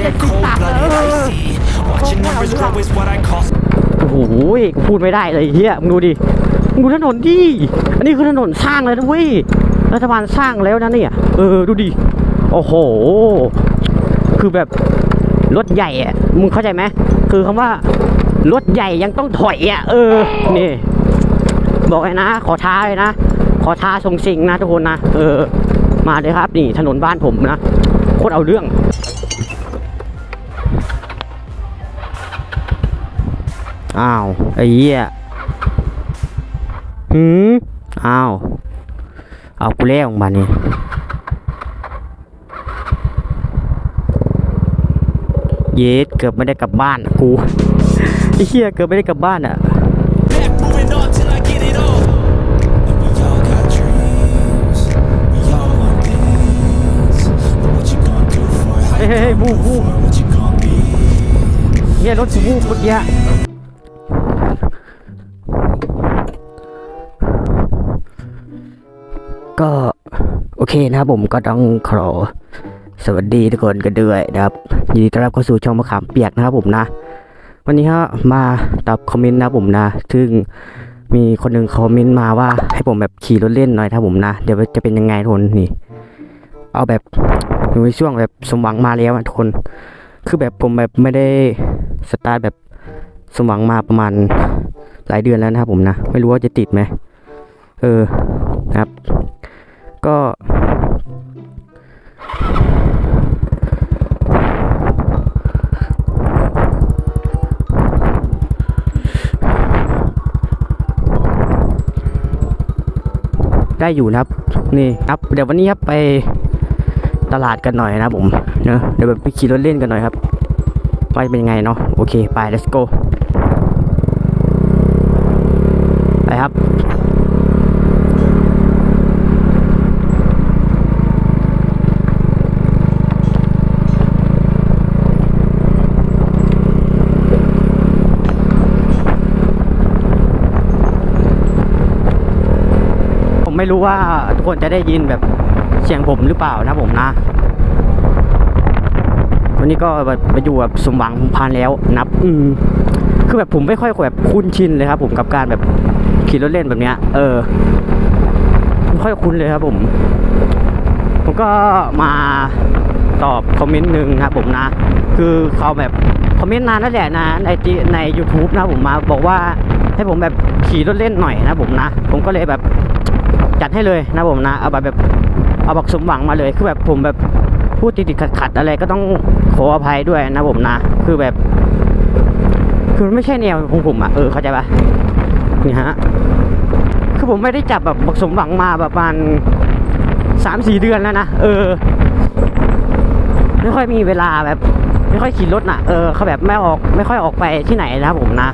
yeah, cold blooded, icy. Watching numbers grow is what I call โอ้โหกูพูดไม่ได้เลยเฮียมึงดูดิมึงดูถนนดิอันนี้คือถนนสร้างเลยนะเว้ยรัฐบาลสร้างแล้วนะเนี่ย เออดูดิโอ้โห คือแบบรถใหญ่อะมึงเข้าใจไหมคือคำว่ารถใหญ่ยังต้องถอยอะ เออ นี่ บอกเลยนะ ขอท้าเลยนะ ขอท้าทรงสิงนะทุกคนนะ เออ มาเลยครับ นี่ถนนบ้านผมนะ โคตรเอาเรื่อง อ้าว ไอ้เหี้ยหืมอ้าว เอากูแล้วมานี่เย็ดเกือบไม่ได้กลับบ้านกูไอ้เหี้ยเกือบไม่ได้กลับบ้านอะเฮ้ยวูบวูบเนี่ยรถวูบเมื่อะ นะครับผมก็ต้องขอสวัสดีทุกคนกันด้วยนะครับยินดีต้อนรับเข้าสู่ช่องมะขามเปียกนะครับผมนะ วันนี้ฮะมาตอบคอมเมนต์นะผมนะ ซึ่งมีคนหนึ่งคอมเมนต์มาว่าให้ผมแบบขี่รถเล่นหน่อยนะครับผมนะ เดี๋ยวจะเป็นยังไงทุนนี่ เอาแบบอยู่ในช่วงแบบสมหวังมาแล้วอะทุกคน คือแบบผมแบบไม่ได้สตาร์ทแบบสมหวังมาประมาณหลายเดือนแล้วนะครับผมนะ ไม่รู้ว่าจะติดไหมเออนะครับ ก็ได้อยู่นะครับ นี่ครับเดี๋ยววันนี้ครับไปตลาดกันหน่อยนะผมเนอะเดี๋ยวไปขี่รถเล่นกันหน่อยครับว่าจะเป็นยังไงเนาะโอเคไป let's go ไปครับ ไม่รู้ว่าทุกคนจะได้ยินแบบเสียงผมหรือเปล่านะผมนะ วันนี้ก็แบบไปอยู่แบบสมหวังพานแล้วนับ อืมคือแบบผมไม่ค่อยแบบคุ้นชินเลยครับ ผมกับการแบบขี่รถเล่นแบบเนี้ย เออไม่ค่อยคุ้นเลยครับผม ผมก็มาตอบคอมเมนต์หนึ่งนะผมนะ คือเขาแบบคอมเมนต์นานนั่นแหละนะในใน u t u b e นะผมมาบอกว่าให้ผมแบบขี่รถเล่นหน่อยนะผมนะ ผมก็เลยแบบ จัดให้เลยนะผมนะ เอาแบบแบบเอาบอกสมหวังมาเลย คือแบบผมแบบพูดติดติดขัดขัดๆอะไรก็ต้องขออภัยด้วยนะผมนะ คือแบบ คือไม่ใช่แนวของผมอะเออเข้าใจปะนี่ฮะคือผมไม่ได้จับแบบบอกสมหวังมาแบบประมาณสามสี่เดือนแล้วนะเออ ไม่ค่อยมีเวลาแบบ ไม่ค่อยขี่รถน่ะเออเขาแบบไม่ออกไม่ค่อยออกไปที่ไหนนะผมนะ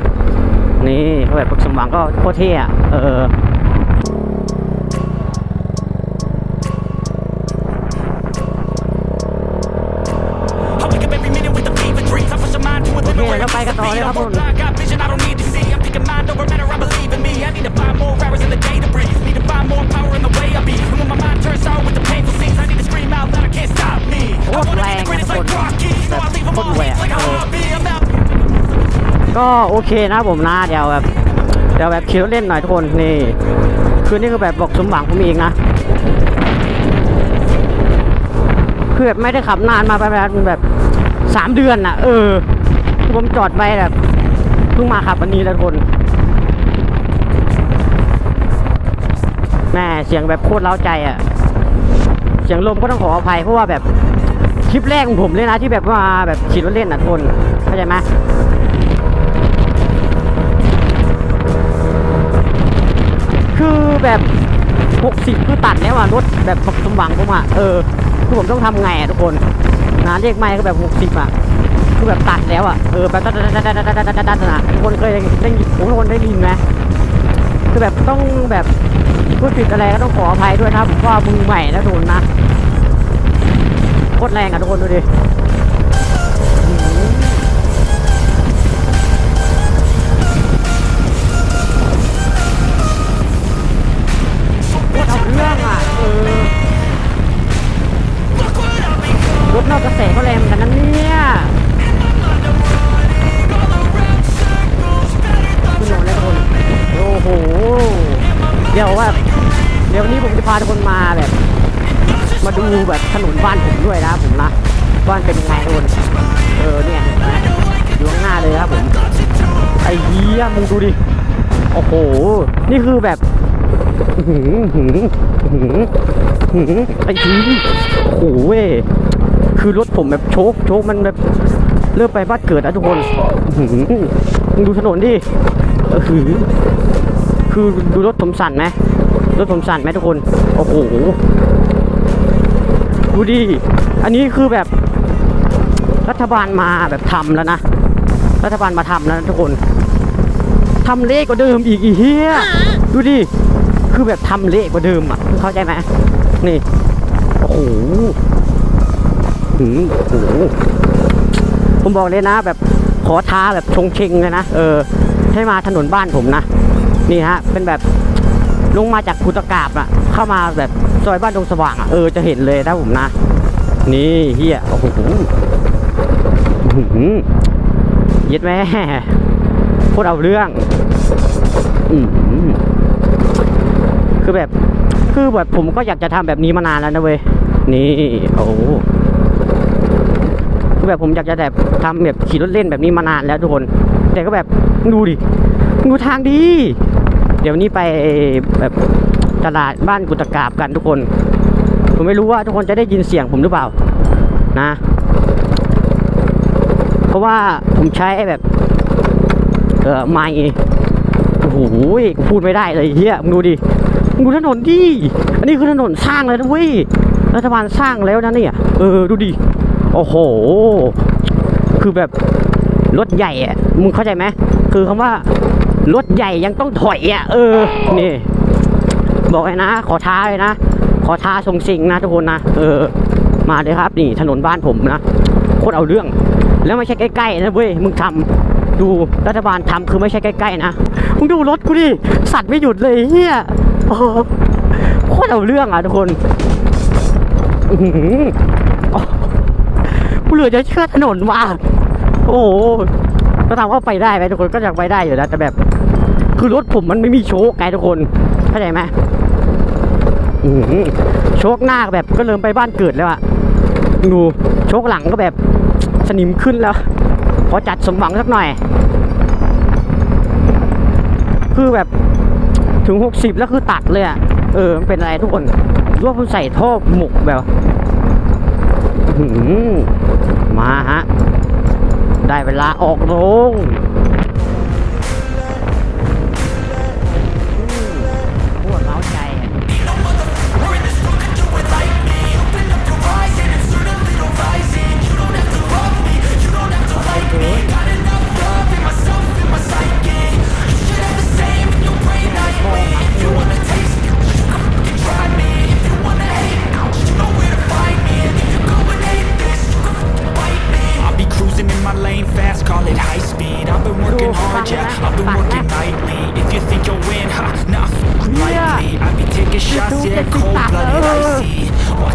นี่เขาแบบบอกสมหวังก็โคตรเท่อะเออ เคนะผมนะเดี๋ยวแบบเดี๋ยวแบบขี่รถเล่นหน่อยทุกคนนี่คือนี่คือแบบบอกสมหวังผมเองนะคือแบบไม่ได้ขับนานมาประมาณแบบสามเดือนน่ะเออผมจอดไปแบบเพิ่งมาขับวันนี้แล้วทุกคนแม่เสียงแบบโคตรเล้าใจอะ เสียงลมก็ต้องขออภัยเพราะว่าแบบคลิปแรกของผมเลยนะที่แบบว่าแบบขี่รถเล่นน่ะทุกคนเข้าใจไหม คือแบบ60คือตัดแล้วอะรถแบบสมหวังผมอะเออคือผมต้องทำไงอะทุกคนนะเรียกไม่ก็แบบ60อะคือแบบตัดแล้วอะเออแบบดัดดัดตัดตัดตัดตัดตัดนะทุกคนเคยได้ยินผมทุกคนได้ยินไหมคือแบบต้องแบบพูดผิดอะไรก็ต้องขออภัยด้วยนะผมว่ามือใหม่นะทุกคนนะโคตรแรงอะทุกคนดูดิ โอ้โห นี่คือแบบหือหือหือหือไอ้ทีโอ้โหเว้ยคือรถผมแบบโชคโชคมันแบบเริ่มไปบ้านเกิดแล้วทุกคนหืมดูถนนดิหือคือดูรถผมสั่นไหมรถผมสั่นไหมทุกคน โอ้โห ดูดิ อันนี้คือแบบรัฐบาลมาแบบทำแล้วนะ รัฐบาลมาทำแล้วนะทุกคน ทำเละกว่าเดิมอีกอีเหี้ยดูดิ คือแบบทำเละกว่าเดิมอะเข้าใจไหมนี่ โอ้โหหืมโอ้โหผมบอกเลยนะ แบบขอท้าแบบชงเชงเลยนะ เออ ให้มาถนนบ้านผมนะ นี่ฮะ เป็นแบบลงมาจากกุตกาบอะเข้ามาแบบซอยบ้านดงสว่างอะเออจะเห็นเลยนะผมนะ นี่เฮียโอ้โหอื้อหือเย็ดแม่โคตรเอาเรื่องอือหือคือแบบ คือแบบผมก็อยากจะทำแบบนี้มานานแล้วนะเว้ย นี่ โอ้โหคือแบบผมอยากจะแบบทำแบบขี่รถเล่นแบบนี้มานานแล้วทุกคน แต่ก็แบบดูดิ ดูทางดี เดี๋ยววันนี้ไปแบบตลาดบ้านกุตกาบกันทุกคน ผมไม่รู้ว่าทุกคนจะได้ยินเสียงผมหรือเปล่า นะ เพราะว่าผมใช้แบบ เออไม้โอ้โหพูดไม่ได้เลยเฮียมึงดูดิมึงดูถนนดิอันนี้คือถนนสร้างเลยนะเว้ยรัฐบาลสร้างแล้วนะเนี่ยเออดูดิโอ้โห คือแบบรถใหญ่อะมึงเข้าใจไหมคือคำว่ารถใหญ่ยังต้องถอยอะ เออ นี่ บอกเลยนะ ขอท้าเลยนะ ขอท้าทรงสิงนะทุกคนนะ เออ มาเลยครับ นี่ถนนบ้านผมนะ โคตรเอาเรื่อง แล้วไม่ใช่ใกล้ๆนะเว้ย มึงทำ ดูรัฐบาลทำคือไม่ใช่ใกล้ๆนะมึงดูรถกูดิ สัตว์ไม่หยุดเลยเฮียโคตรเอาเรื่องอะทุกคนอือหือโอ้กูเหลือจะเชื่อถนนว่ะโอ้ก็ถามว่าไปได้ไหมทุกคนก็อยากไปได้อยู่แล้วแต่แบบ คือรถผมมันไม่มีโชคไงทุกคนเข้าใจไหมอือหือโชคหน้าแบบก็เริ่มไปบ้านเกิดแล้วอะดูโชคหลังก็แบบสนิมขึ้นแล้ว ขอจัดสมหวังสักหน่อย คือแบบถึงหกสิบแล้วคือตัดเลยอะเออ มันเป็นอะไรทุกคนรู้ว่าผมใส่ท่อหมกแบบหือมาฮะ ได้เวลาออกโรง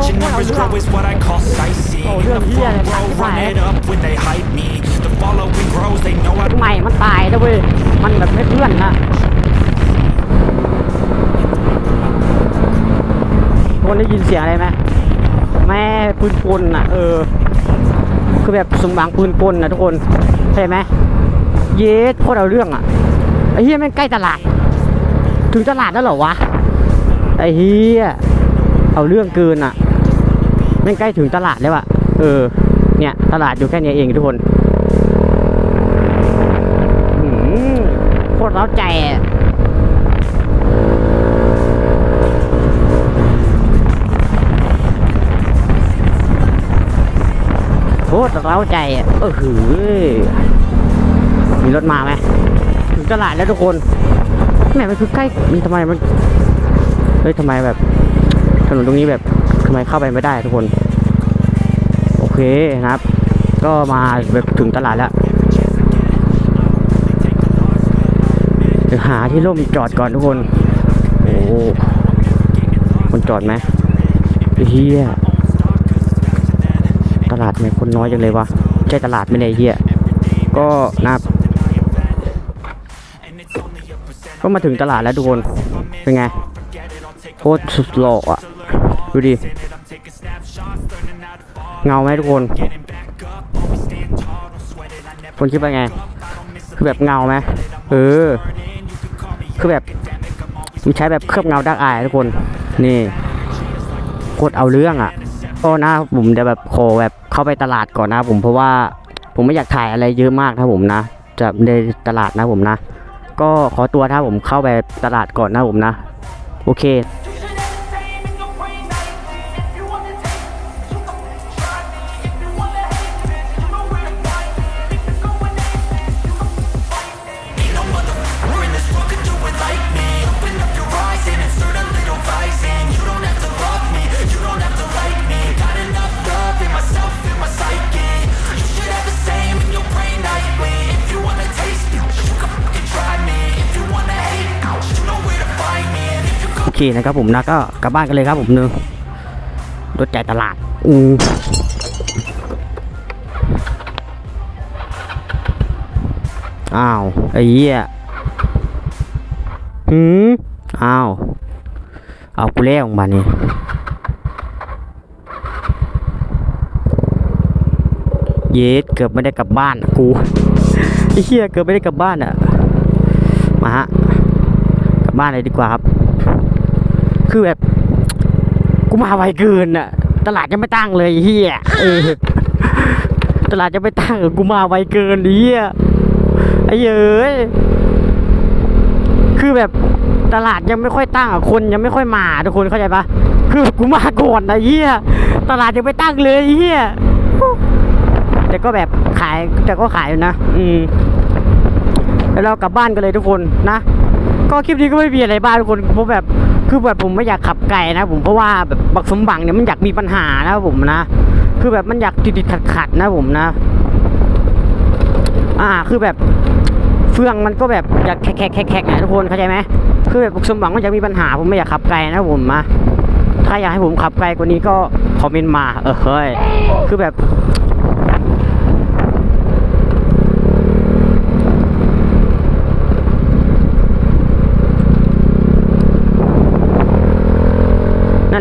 Watching numbers grow is what I call sightseeing. The front row run it up when they hype me. The following grows, they know I ใหม่มันตายนะเว้ยมันแบบไม่เพื่อนนะทุกคนได้ยินเสียงอะไรไหมแม่ปืนกลน่ะ เออ คือแบบสมหวังปืนกลนะทุกคนเข้าใจไหมเยสโคตรเอาเรื่องอะไอ้เฮียแม่งใกล้ตลาด ถึงตลาดแล้วเหรอวะไอ้เฮียเอาเรื่องเกินอะ แม่งใกล้ถึงตลาดแล้วอะเออ เนี่ย ตลาดอยู่แค่นี้เองทุกคนโคตรเร้าใจอะโคตรเร้าใจอะเออหือมีรถมาไหมถึงตลาดแล้วทุกคนแหมมันคือใกล้มีทำไมมันเฮ้ยทำไมแบบถนนตรงนี้แบบำไมเข้าไปไม่ได้ทุกคน โอเคนะครับ ก็มาแบบถึงตลาดแล้วหาที่ร่มจอดก่อนทุกคน โอ้คนจอดไหมเฮียตลาดไมคนน้อยจังเลยวะใช่ตลาดไม่เลยเฮียก็นะครับก็มาถึงตลาดแล้วทุกคน เป็นไงโคตรสุดหล่ออะ ดูดิ เงาไหมทุกคน คนคิดว่าไง คือแบบเงาไหมเออ คือแบบผมใช้แบบเคลือบเงาดักอายทุกคน นี่โคตรเอาเรื่องอะก็นะผมจะแบบขอแบบเข้าไปตลาดก่อนนะผมเพราะว่าผมไม่อยากถ่ายอะไรเยอะมากนะผมนะ จะในตลาดนะผมนะ ก็ขอตัวถ้าผมเข้าไปตลาดก่อนนะผมนะ โอเค โอเคนะครับผมนะก็กลับบ้านกันเลยครับผมเนึงรถจ่ายตลาดอืมอ้าว ไอ้เหี้ยหืมอ้าว เอากูเล่ออกมานี่เย็ดเกือบไม่ได้กลับบ้านอะกูไอ้เหี้ยเกือบไม่ได้กลับบ้านอะ มาฮะ กลับบ้านเลยดีกว่าครับ คือแบบ กูมาไวเกินอะตลาดยังไม่ตั้งเลยเฮียตลาดยังไม่ตั้งกูมาไวเกินไอ้เฮียไอ้เย้ยคือแบบตลาดยังไม่ค่อยตั้งอะคนยังไม่ค่อยมาทุกคนเข้าใจปะคือกูมาก่อนนะเฮียตลาดยังไม่ตั้งเลยเฮียแต่ก็แบบขายแต่ก็ขายอยู่นะ อืมแล้วเรากลับบ้านกันเลยทุกคนนะ ก็คลิปนี้ก็ไม่มีอะไรบ้างทุกคนเพราะแบบ คือแบบผมไม่อยากขับไกลนะผมเพราะว่าแบบบักสมบังเนี่ยมันอยากมีปัญหานะผมนะ คือแบบมันอยากติดติดขัดขัดนะผมนะ อ่าคือแบบเฟืองมันก็แบบอยากแขกแขกแขกแขกนะทุกคนเข้าใจไหมคือแบบบักสมบังมันอยากมีปัญหา ผมไม่อยากขับไกลนะผมนะถ้าอยากให้ผมขับไกลกว่านี้ก็คอมเมนต์มา เออเฮ้ยคือแบบ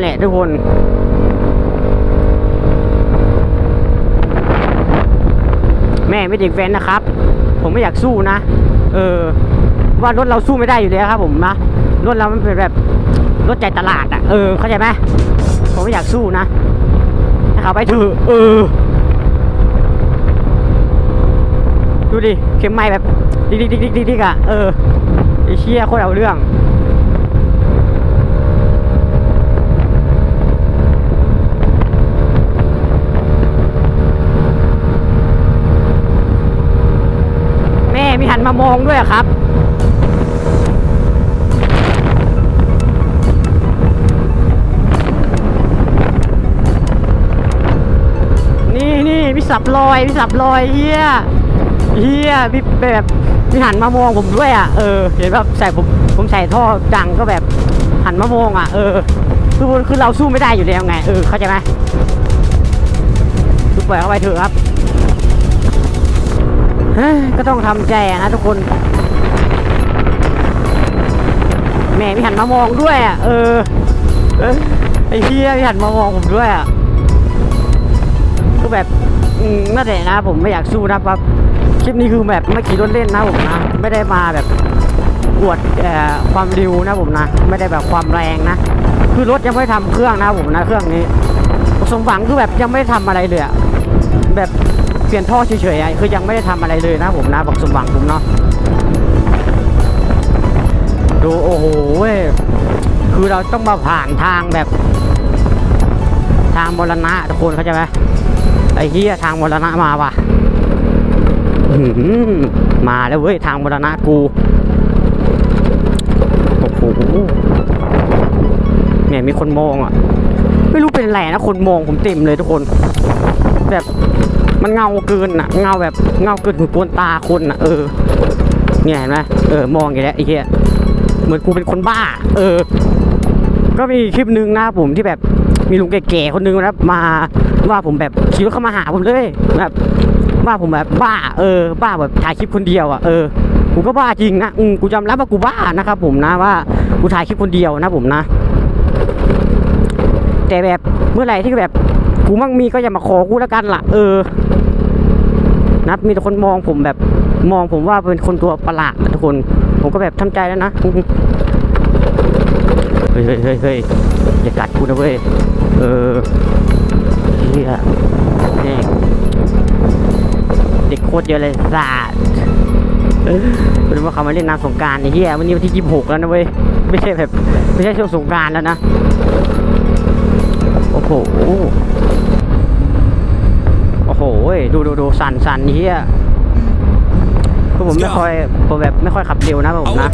แหละทุกคนแม่ไม่ติดแฟนนะครับ ผมไม่อยากสู้นะ เออ ว่ารถเราสู้ไม่ได้อยู่แล้วครับ ผมนะ รถเรามันเป็นแบบรถใจตลาดอะเออ เข้าใจไหมผมไม่อยากสู้นะให้เขาไปเถอะเออ ดูดิ เข็มไม้แบบดิ๊กดิ๊กดิ๊กดิ๊กอะเออไอ้เชี่ยโคตรเอาเรื่อง แมามองด้วยครับนี่นี่มีสับลอยมีสับลอยเฮียเฮียมีแบบมีหันมามองผมด้วยอะเออเห็นแบบใส่ผมผมใส่ท่อดังก็แบบหันมามองอะเออคือคือเราสู้ไม่ได้อยู่แล้วไงเออเข้าใจไหมคือปล่อยเข้าไปเถอะครับ ก็ต้องทำใจนะทุกคนแม่มีหันมามองด้วยอะเออไอ้เฮียมีหันมามองผมด้วยอะก็แบบนั่นแหละนะ ผมไม่อยากสู้นะครับคลิปนี้คือแบบไม่ขี่รถเล่นนะผมนะ ไม่ได้มาแบบอวดความร็วนะผมนะ ไม่ได้แบบความแรงนะ คือรถยังไม่ทำเครื่องนะผมนะ เครื่องนี้สมหวังคือแบบยังไม่ได้ทำอะไรเลยอะแบบ เปลี่ยนท่อเฉยๆอะคือยังไม่ได้ทำอะไรเลยนะผมนะบอกสมหวังผมเนาะดูโอ้โหเว้ยคือเราต้องมาผ่านทางแบบ ทางมรณะทุกคนเข้าใจไหมไอ้เหี้ยทางมรณะมาว่ะมาแล้วเว้ยทางมรณะกูโอ้โหเนี่ยมีคนมองอะ ไม่รู้เป็นไรนะคนมองผมเต็มเลยทุกคน แบบ มันเงาเกินอะเงาแบบเงาเกินถึงปวนตาคนอะเออเนี่ยเห็นไหมเออมองอย่างเงี้ยไอ้เหี้ยเหมือนกูเป็นคนบ้า เออ ก็มีคลิปหนึ่งนะผมที่แบบมีลุงแก่ๆคนหนึงนะมาว่าผมแบบขี่รถเข้ามาหาผมเลยแบบว่าผมแบบบ้า เออ บ้าแบบถ่ายคลิปคนเดียวอะเออกูก็บ้าจริงนะอืมกูยอมรับว่ากูบ้านะครับผมนะว่ากูถ่ายคลิปคนเดียวนะผมนะ แต่แบบเมื่อไหร่ที่แบบกูมั่งมีก็อย่ามาขอกูแล้วกันล่ะ เออ นะมีแต่คนมองผมแบบมองผมว่าเป็นคนตัวประหลาดทุกคน ผมก็แบบทำใจแล้วนะเฮ้ยเฮ้ยเฮ้ยเฮ้ยอย่ากัดกูนะเว้ยเออเฮียแม่งเด็กโคตรเยอะเลยสาดเป็นว่าเขามาเล่นน้ำสงการไอ้เฮียวันนี้วันที่ยี่สิบหกแล้วนะเว้ยไม่ใช่แบบไม่ใช่ช่วงสงการแล้วนะ โอ้โห หเว้ยดูดูดูสั่นสั่นเฮียคือผมไม่ค่อยผมแบบไม่ค่อยขับเร็วนะผม I นะ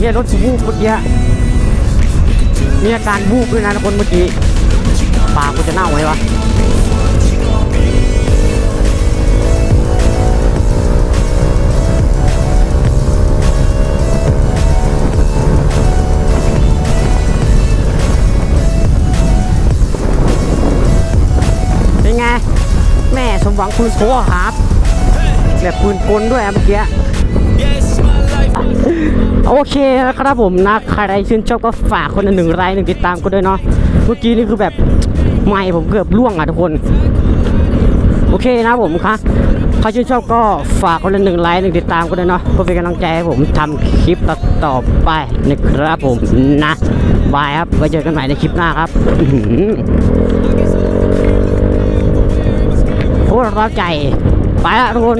เฮียรถกูบเมื่อกี้มีอาการบูบด้วยนะทุกคนเมื่อกี้ปากกูจะเน่าไหมวะเป็นไงแม่สมหวังปืนโพครับแบบปืนกลด้วยเมื่อกี้ โอเคนะครับผมนะใครชื่นชอบก็ฝากคนละหนึ่งไลค์หนึ่งติดตามก็ด้วยเนาะเมื่อกี้นี่คือแบบไม่ผมเกือบล่วงอะทุกคน โอเคนะผมคะใครชื่นชอบก็ฝากคนละหนึ่งไลค์หนึ่งติดตามก็ด้วยเนาะเพื่อเป็นกำลังใจให้ผมทำคลิปต่อไปนะครับผมนะบายครับไว้เจอกันใหม่ในคลิปหน้าครับอื้อหือโคตรร้าวใจไปละทุกคน